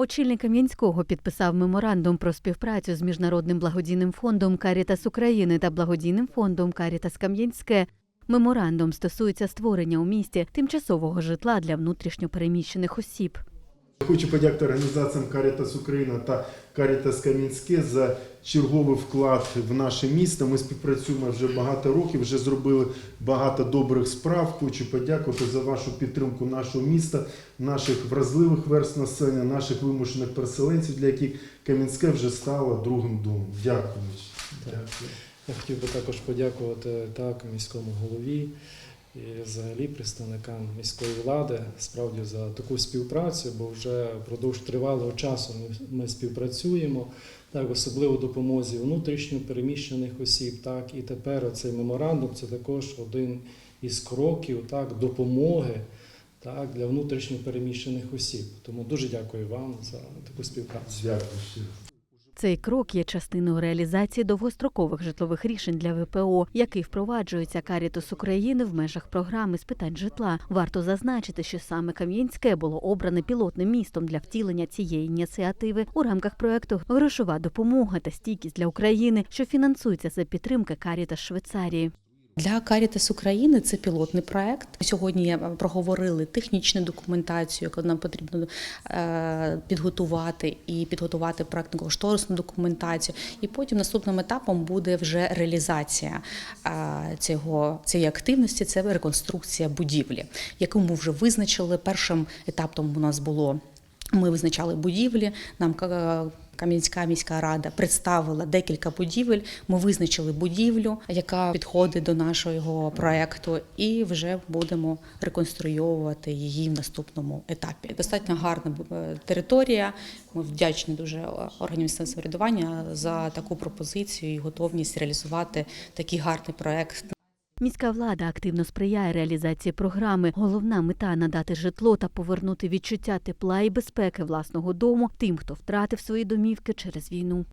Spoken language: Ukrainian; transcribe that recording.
Очільник Кам'янського підписав меморандум про співпрацю з міжнародним благодійним фондом Карітас України та благодійним фондом Карітас Кам'янське. Меморандум стосується створення у місті тимчасового житла для внутрішньопереміщених осіб. Хочу подякувати організаціям Карітас Україна та Карітас Кам'янське за черговий вклад в наше місто. Ми співпрацюємо вже багато років, вже зробили багато добрих справ. Хочу подякувати за вашу підтримку нашого міста, наших вразливих верст населення, наших вимушених переселенців, для яких Кам'янське вже стало другим домом. Дякую. Дякую. Я хотів би також подякувати так міському голові і взагалі представникам міської влади справді за таку співпрацю, бо вже впродовж тривалого часу ми, співпрацюємо, так особливо допомозі внутрішньо переміщених осіб. Так і тепер цей меморандум це також один із кроків так допомоги. Так, для внутрішньо переміщених осіб. Тому дуже дякую вам за таку співпрацю. Дякую. Цей крок є частиною реалізації довгострокових житлових рішень для ВПО, який впроваджується Карітус України в межах програми з питань житла. Варто зазначити, що саме Кам'янське було обране пілотним містом для втілення цієї ініціативи у рамках проекту Грошова допомога та стійкість для України, що фінансується за підтримки Карітас Швейцарії. Для Карітас України це пілотний проект. Сьогодні проговорили технічну документацію, яку нам потрібно е, підготувати, і підготувати проектно кошторисну документацію. І потім наступним етапом буде вже реалізація е, цього цієї активності. Це реконструкція будівлі, яку ми вже визначили. Першим етапом у нас було. Ми визначали будівлі. Нам е, Кам'янська міська рада представила декілька будівель. Ми визначили будівлю, яка підходить до нашого проекту, і вже будемо реконструювати її в наступному етапі. Достатньо гарна е, територія. Ми вдячні дуже органам місцевого самоврядування за таку пропозицію і готовність реалізувати такий гарний проект. Міська влада активно сприяє реалізації програми. Головна мета надати житло та повернути відчуття тепла і безпеки власного дому тим, хто втратив свої домівки через війну.